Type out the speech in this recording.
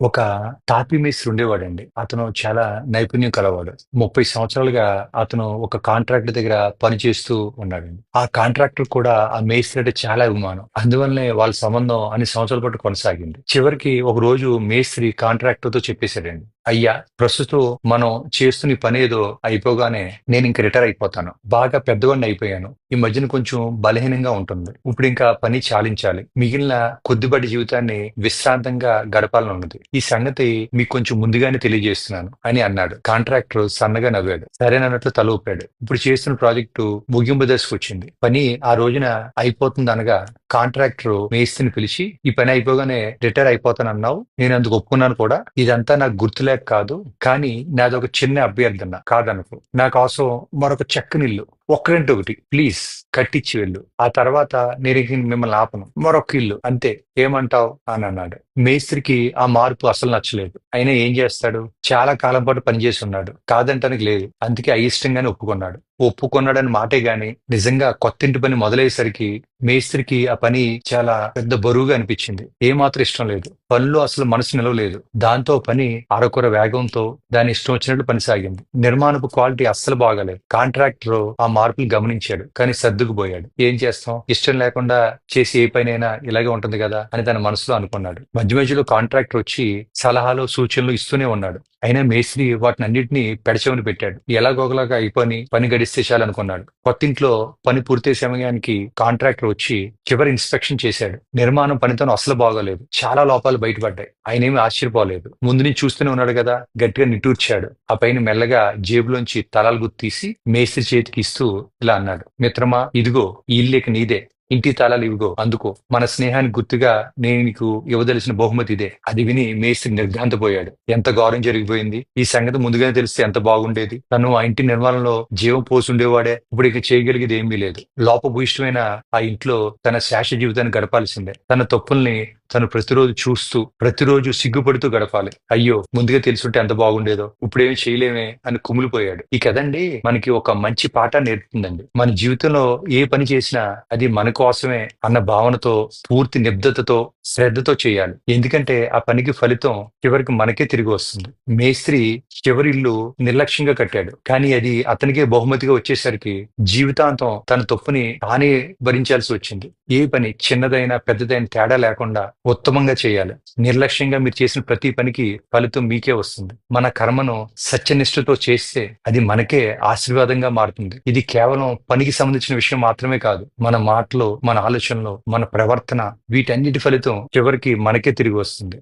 ఒక టాపీ మేస్త్రి ఉండేవాడండి. అతను చాలా నైపుణ్యం కలవాడు. 30 సంవత్సరాలుగా అతను ఒక కాంట్రాక్టర్ దగ్గర పనిచేస్తూ ఉన్నాడండి. ఆ కాంట్రాక్టర్ కూడా ఆ మేస్త్రి అంటే చాలా అభిమానం. అందువల్లనే వాళ్ళ సంబంధం అన్ని సంవత్సరాల పాటు కొనసాగింది. చివరికి ఒక రోజు మేస్త్రి కాంట్రాక్టర్‌తో చెప్పేసాడండి. అయ్యా! ప్రస్తుతం మనం చేస్తున్న పని ఏదో అయిపోగానే నేను ఇంక రిటైర్ అయిపోతాను. బాగా పెద్దవాడిని అయిపోయాను. ఈ మధ్యన కొంచెం బలహీనంగా ఉంటుంది. ఇప్పుడు ఇంకా పని చాలించాలి. మిగిలిన కొద్దిపాటి జీవితాన్ని విశ్రాంతంగా గడపాలని ఉన్నది ఈ సంగతి మీకు కొంచెం ముందుగానే తెలియజేస్తున్నాను అని అన్నాడు. కాంట్రాక్టర్ సన్నగా నవ్వాడు. సరేనన్నట్లు తల ఊపాడు. ఇప్పుడు చేస్తున్న ప్రాజెక్టు ముగింపు దశకొచ్చింది. పని ఆ రోజున అయిపోతుంది అనగా కాంట్రాక్టర్ మేస్త్రిని పిలిచి ఈ పని అయిపోగానే రిటైర్ అయిపోతాను అన్నావు నేను అందుకు ఒప్పుకున్నాను కూడా. ఇదంతా నాకు గుర్తులేక కాదు. కానీ నాదొక చిన్న అభ్యర్థన కాదనకు. నా కోసం మరొక చక్కనిల్లు ఒకరింటి ఒకటి ప్లీజ్ కట్టించి వెళ్ళు. ఆ తర్వాత నేను మిమ్మల్ని ఆపను. మరొక ఇల్లు అంతే ఏమంటావ్? అని అన్నాడు. మేస్త్రికి ఆ మార్పు అసలు నచ్చలేదు. అయినా ఏం చేస్తాడు? చాలా కాలం పాటు పనిచేసి ఉన్నాడు. కాదంటానికి లేదు. అందుకే అయిష్టంగానే ఒప్పుకున్నాడు. ఒప్పుకున్నాడని మాటే గాని నిజంగా కొత్తింటి పని మొదలయ్యేసరికి మేస్త్రికి ఆ పని చాలా పెద్ద బరువుగా అనిపించింది. ఏమాత్రం ఇష్టం లేదు. పనిలో అసలు మనసు నిలవలేదు. దాంతో పని అరకొర వేగంతో దాని ఇష్టం వచ్చినట్లు పని సాగింది. నిర్మాణపు క్వాలిటీ అస్సలు బాగాలేదు. కాంట్రాక్టర్ ఆ మార్పులు గమనించాడు. కానీ సర్దుకుపోయాడు. ఏం చేస్తాం? ఇష్టం లేకుండా చేసే ఏ పనైనా ఇలాగే ఉంటుంది కదా అని తన మనసులో అనుకున్నాడు. మధ్య మధ్యలో కాంట్రాక్టర్ వచ్చి సలహాలు, సూచనలు ఇస్తూనే ఉన్నాడు. అయినా మేస్త్రి వాటినన్నిటినీ పెడచెవిన పెట్టాడు. ఎలాగోగలాగా అయిపోని పని గడిస్తే చాలనుకున్నాడు. కొత్తింట్లో పని పూర్తయ్యే సమయానికి కాంట్రాక్టర్ వచ్చి చివరి ఇన్స్పెక్షన్ చేశాడు. నిర్మాణం పనితనం అస్సలు బాగోలేదు. చాలా లోపాలు బయటపడ్డాయి. ఆయనేమి ఆశ్చర్యపోలేదు. ముందు నుంచి చూస్తూనే ఉన్నాడు కదా గట్టిగా నిట్టూర్చాడు. ఆ పైన మెల్లగా జేబులోంచి తలాలు గుర్తు తీసి మేస్త్రి చేతికి ఇస్తూ ఇలా అన్నాడు. మిత్రమా ఇదిగో ఈ ఇల్లు నీదే. ఇంటి తాళాలు ఇవిగో అందుకో. మన స్నేహానికి గుర్తుగా నేను నీకు ఇవ్వదలసిన బహుమతి ఇదే. అది విని మేస్త్రి నిర్ఘాంతపోయాడు. ఎంత గౌరవం జరిగిపోయింది. ఈ సంగతి ముందుగానే తెలిస్తే ఎంత బాగుండేది. తను ఆ ఇంటి నిర్మాణంలో జీవం పోసుండేవాడే. ఇప్పుడు ఇక చేయగలిగేది ఏమీ లేదు. లోపభూయిష్టమైన ఆ ఇంట్లో తన శాశ్వత జీవితాన్ని గడపాల్సిందే. తన తప్పుల్ని తను ప్రతిరోజు చూస్తూ ప్రతిరోజు సిగ్గుపడుతూ గడపాలి. అయ్యో ముందుగా తెలుసుంటే ఎంత బాగుండేదో. ఇప్పుడేమి చేయలేమే అని కుమిలిపోయాడు. ఈ కదండి మనకి ఒక మంచి పాఠ నేర్పుతుందండి. మన జీవితంలో ఏ పని చేసినా అది మన కోసమే అన్న భావనతో పూర్తి నిబద్ధతతో శ్రద్ధతో చేయాలి. ఎందుకంటే ఆ పనికి ఫలితం చివరికి మనకే తిరిగి వస్తుంది. మేస్త్రి చివరి ఇల్లు నిర్లక్ష్యంగా కట్టాడు. కానీ అది అతనికే బహుమతిగా వచ్చేసరికి జీవితాంతం తన తప్పుని తానే భరించాల్సి వచ్చింది. ఏ పని చిన్నదైనా పెద్దదైన తేడా లేకుండా ఉత్తమంగా చేయాలి. నిర్లక్ష్యంగా మీరు చేసిన ప్రతి పనికి ఫలితం మీకే వస్తుంది. మన కర్మను సత్యనిష్ఠతో చేస్తే అది మనకే ఆశీర్వాదంగా మారుతుంది. ఇది కేవలం పనికి సంబంధించిన విషయం మాత్రమే కాదు. మన మాటలు, మన ఆలోచనలు, మన ప్రవర్తన వీటన్నిటి ఫలితం చివరికి మనకే తిరిగి వస్తుంది.